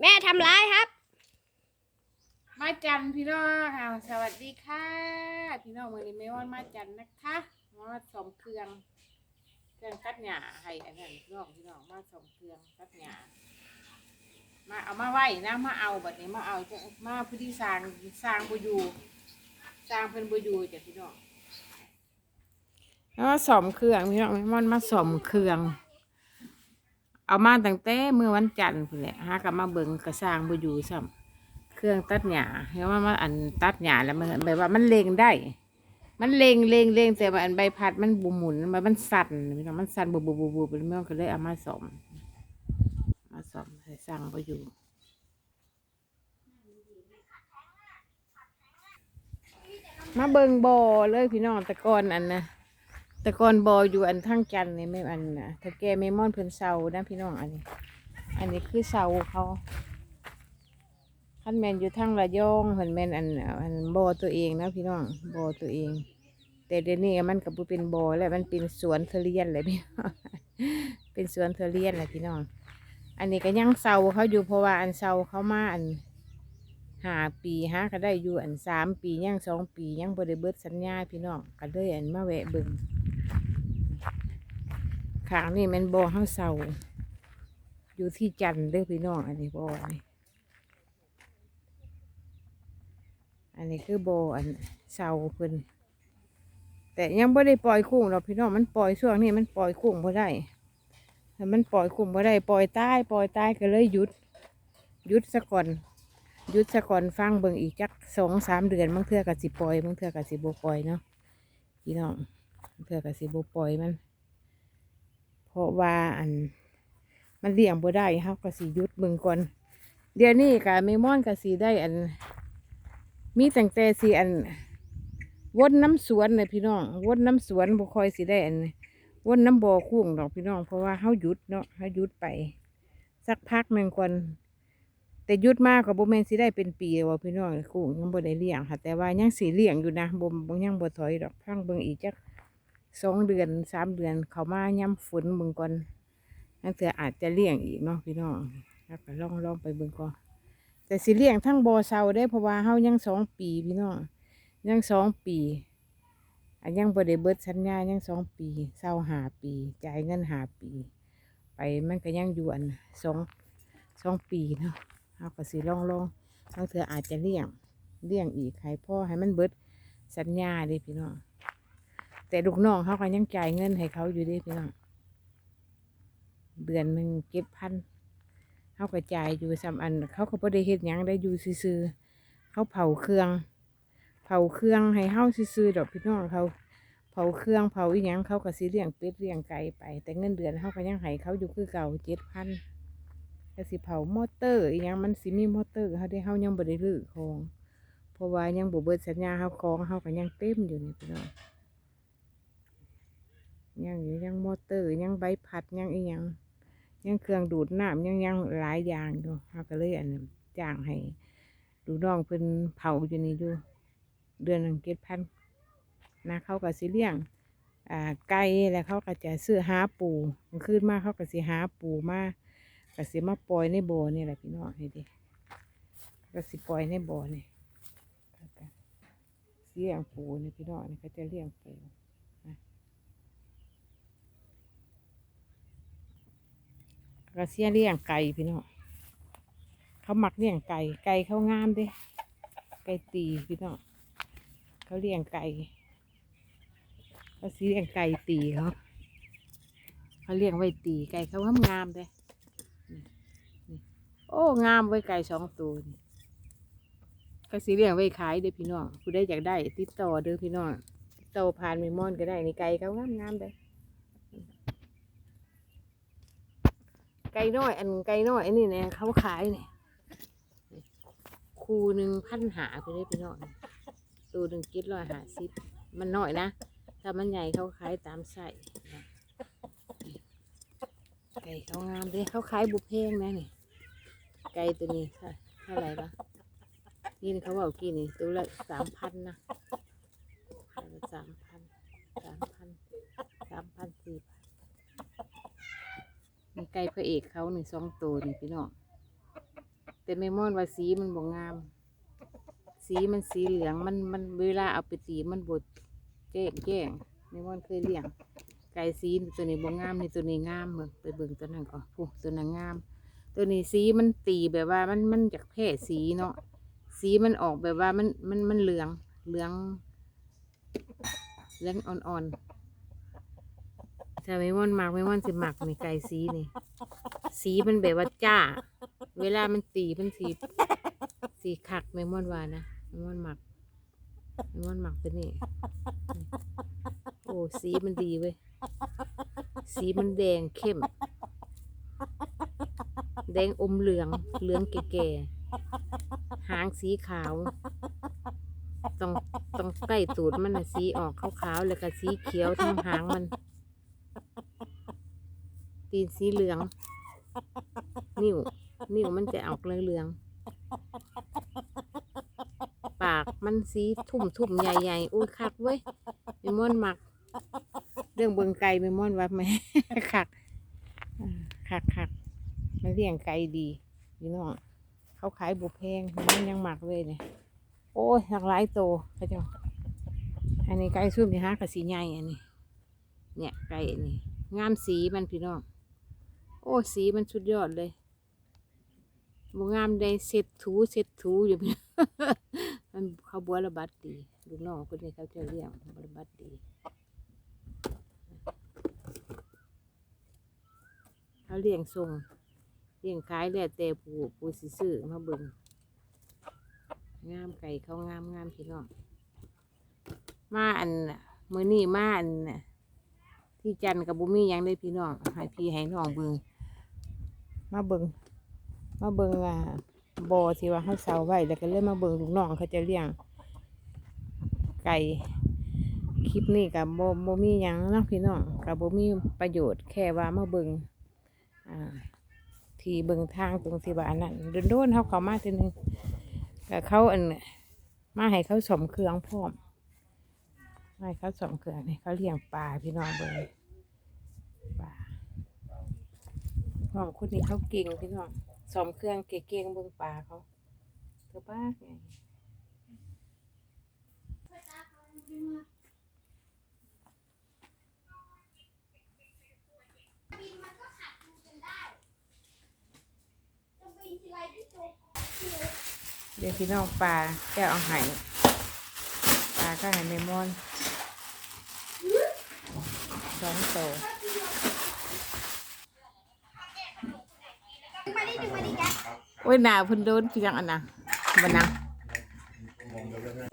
แม่ทำร้ายครับ มาจันพี่น้องค่ะ สวัสดีค่ะ พี่น้องมือนี้ไม่ว่ามาจันนะคะมาสมเครื่อง เครื่องตัดหญ้าให้อันนั้นพี่น้องพี่น้องมาสมเครื่องตัดหญ้ามาเอามาไว้นะมาเอาแบบนี้มาเอาจะมาพื้นที่สร้างสร้างบุยูสร้างเพิ่นบุยูจ้ะพี่น้องแล้วมาสมเครื่องพี่น้องไม่ว่ามาสมเครื่อง เอามาตั้งแต่เมื่อวันจันทร์พุ่นแหละหากลับมาเบิ่งกระสร้างบุยูซ้ำเครื่องตัดหญ้าเห็นว่ามันอันตัดหญ้าแล้วมันแบบว่ามันเลงได้ มันเลงเลงเลงแต่ว่าอันใบพัดมันบุหมุนมันมันสั่นพี่น้องมันสั่นบุบบุบบุบบุบเป็นเมื่อก็เลยเอามาสอมมาสอมใส่สั่งไปอยู่มาเบิงบอเลยพี่น้องตะกอนอันนะ ตะกอนบออยู่อันทั้งจันนี่ไม่อันนะถ้าแกเมมอนเพิ่นเซานะพี่น้องอันนี้ อันนี้คือเซาเขาขั้นแมนอยู่ทั้งระยองเห็นแมนอันอันบอตัวเองนะพี่น้องบอตัวเอง แต่เดี๋ยวนี้มันกับเป็นบอแล้วมันเป็นสวนเทอเรียนเลยพี่น้องเป็นสวนเทอเรียนเลยพี่น้อง อันนี้ก็ยังเศร้าเขาอยู่เพราะว่าอันเศร้าเขามาอันหาปีฮะก็ได้อยู่อันสามปียังสองปียังบริเบิดสัญญาพี่น้องก็เลยอันมาแวะเบิ่ง ขางนี่มันบอเขาเศร้าอยู่ที่จันทร์เด้อพี่น้องอันนี้บอนี่อันนี้คือโบอันเสาเพิ่นแต่ยังไม่ได้ปล่อยคุ้งหรอกพี่น้องมันปล่อยช่วงนี้มันปล่อยคุ้งบ่ได้ถ้ามันปล่อยคุ้งบ่ได้ปล่อยใต้ปล่อยใต้ก็เลยหยุดหยุดซะก่อนหยุดซะก่อนฟังเบิ่งอีกจักสองสามเดือนบางเทื่อกับสิปล่อยบางเทื่อกับสิบปล่อยเนาะพี่น้องบางเทื่อกับสิบปล่อยมัน เพราะว่าอัน มันเลี้ยงบ่ได้เฮาก็สิยุดเบิ่งก่อน เดี๋ยวนี้กะเมมอนก็สิได้อัน มีแตงแต่สีอันวนน้ำสวนเลยพี่น้องวนน้ำสวนบ่คอยสิได้อันวนน้ำบ่อคุ้งดอกพี่น้อง เพราะว่าเฮาหยุดเนาะเฮาหยุดไป สักพักหนึ่งก่อนแต่หยุดมากกับบ่แมนสิได้เป็นปีว่าพี่น้องคุ้งยังบ่ได้เลี้ยงค่ะ แต่ว่ายังสิเลี้ยงอยู่นะบ่บ่ยังบ่ถอยดอกพังเบิ่งอีกจัก สองเดือนสามเดือนเขามาย่ำฝนเบิ่งก่อนนั่นเถื่ออาจจะเลี้ยงอีกเนาะพี่น้องแล้วก็ลองลองไปเบิ่งก่อนแต่สิเลี้ยงทั้งบอเซาได้เพราะว่าเฮายังสองปีพี่น้องยังสองปีอันยังบ่ได้เบิดสัญญายังสองปีเศร้าหาปีจ่ายเงินหาปี ไปมันก็ยังอยู่อันสองสองปีเนาะเฮาก็สิลองลองบางเถื่ออาจจะเลี้ยงเลี้ยงอีกให้พ่อให้มันเบิดสัญญาด้พี่น้อง แต่ลูกน้องเขาก็ยังจ่ายเงินให้เขาอยู่ด้พี่น้องเดือนหนึ่งเก็บพันเขากระจายอยู่สามอัน เขาก็บ่ได้เฮ็ดหยังได้อยู่ซื่อๆเขาเผาเครื่อง เผาเครื่องให้เฮาซื่อๆดอกพี่น้องเขา เผาเครื่องเผาอีหยังเขาก็สิเลี้ยงเป็ดเลี้ยงไก่ไป แต่เงินเดือนเขาก็ยังให้เขาอยู่คือเก่าเจ็ดพันก็สิเผามอเตอร์อีหยังมันสิมีมอเตอร์เขาได้เฮายังบ่ได้รื้อของ เพราะว่ายังบ่เบิดสัญญาเฮาของเฮาก็ยังเต็มอยู่นี่พี่น้อง ยังอยู่ยังมอเตอร์ยังใบพัดยังอีหยังยังเครื่องดูดน้ำยังยังหลายอย่างอยู่เขาก็เลยอันนั้นจ้างให้ดูน้องเพิ่นเผาอยู่นี่อยู่เดือนหนึ่งเจ็ดพันนะเขาก็สิเลี้ยงอ่าไก่แล้วเขาก็จะซื้อหาปูกลางคืนมาเขาก็สิหาปูมาก็สิมาปล่อยในบ่อนี่แหละพี่น้องนี่ดิก็สิปล่อยในบ่อนี่เลี้ยงปูนี่พี่น้องนี่เขาจะเลี้ยงปู ก็เสียเลี้ยงไก่พี่น้องเขาหมักเลี้ยงไก่ไก่เขางามเด้ไก่ตีพี่น้องเขาเลี้ยงไก่เขาสีเลี้ยงไก่ตีเขาเขาเลี้ยงไว้ตีไก่เขางามงามเด้โอ้งามไว้ไก่สองตัวนี่เขาสีเลี้ยงไว้ขายเด้พี่น้องผู้ได้อยากได้ติดต่อเด้อพี่น้องติดต่อผ่านเมมอนก็ได้นี่ไก่เขางามงามเด้ ก่น้อย อันไก่น้อยอันนี้เนี่ยเขาขายเนี่ยคูหนึ่งพันหาไปเลยพี่น้องตัวหนึ่งกิโลหาสิบมันน้อยนะถ้ามันใหญ่เขาขายตามไส้นะไก่เขางามเลยเขาขายบุพเพงนะนี่ไก่ตัวนี้ค่ะเท่าไหร่ปะนี่เขาบอกกี่นี่ตัวละสามพันนะสามพันสามพันสามพันสี่พัน มีไก่พระเอกเขาหนึ่งสองตัวนี่พี่น้องแต่แม่มอนว่าสีมันบ่งาม สีมันสีเหลืองมันมันเวลาเอาไปตีมันบดแจ้งแจ้งแม่มอนเคยเลี้ยง ไก่สีตัวนี้บ่งามนี่ตัวนี้งามเบิ่งไปเบิ่งตัวนั้นก่อนผู้ตัวนั้นงาม ตัวนี้สีมันตีแบบว่ามันมันจากแพร่สีเนาะสีมันออกแบบว่ามันมันมันเหลืองเหลืองเหลืองอ่อนๆ ถ้าไม่ม่อนหมักไม่ม่อนสิหมักนี่ไก่สีนี่ สีมันแบบว่าจ้า เวลามันตีมันสีสีขักไม่ม่อนวานะไม่ม่อนหมักไม่ม่อนหมักตัวนี้โอ้สีมันดีเว้ยสีมันแดงเข้ม แดงอมเหลืองเหลืองแก่ๆหางสีขาวต้องต้องใกล้ตูดมันนะสีออกขาวๆแล้วก็สีเขียวทั้งหางมัน ตีนสีเหลือง นิ้ว นิ้วมันจะออกเหลืองๆปากมันสีทุ่มๆใหญ่ๆอุ้ยคักเว้ยเมมอนมัก เรื่องเบิงไก่เมมอนว่าแม่คักคักคักมันเลี้ยงไก่ดีพี่น้องเขาขายบุแพงมันยังหมักเลยเนี่ยโอ้ยหลากหลายโตเขาเจ้าอันนี้ไก่ซุ่มนี่ฮะกับสีใหญ่อันนี้ เนี่ยไก่อันนี้งามสีมันพี่น้อง อ้สีมันสุดยอดเลยบงามได้เสร็จถูเสร็จถูอยู่มันเขาบัวระบัดดีลูกน้องคนนี้เขาจะเลี้ยงบัวระบัดดีเขาเลี้ยงส่งเลี้ยงขายแล้วแต่ผู้ผู้สิซื้อมาเบิ่งงามไก่เขางามงามพี่น้องมาอันมื้อนี้มาอันนะที่จันกับบุมีหยังได้พี่น้องให้พี่ให้น้องเบิ่ง มาเบิงมาเบิงอ่าบอที่ว่าเขาเสาไว้แล้วก็เลยมาเบิงลูกน้องเขาจะเลี้ยง ไก่คลิปนี้กับโบโบมียังนะพี่น้องกับโบมีประโยชน์แค่ว่ามาเบิงอ่าที่เบิงทางตรงที่ว่าอันนั้นโดนๆเขาเขามาทีนึงกับเขาอันมาให้เขาสมเครื่องพร้อมให้เขาสมเครื่องนี่เขาเลี้ยงปลาพี่น้องเบิงปลา น้องคนนี้เขาเก่งพี่น้องสมเครื่องเก่งๆเบิงปลาเขาเธอป้าไงบนมันก็ขัดดูจนได้จะบินทีไรที่ตัวที่เล็กเดี๋ยวพี่น้องปลาแก้วเอาไห้ปลาก็ไห้เมมอนสองโต โอ้ยหนาวเพุ่นโดนเพียงอันนะบันนะ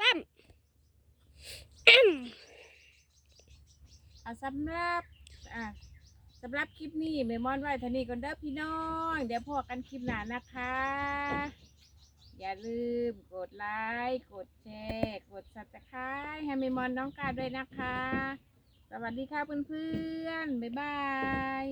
ตั้มอะสำหรับอะสำหรับคลิปนี้เมมอนไว้เท่านี้ก่อนเด้อพี่น้อง เดี๋ยวพอกันคลิปหน้านะคะ อย่าลืมกดไลค์กดแชร์กดซับสไครต์ให้เมมอนน้องกาด้วยนะคะ สวัสดีค่ะเพื่อนๆ บ๊ายบาย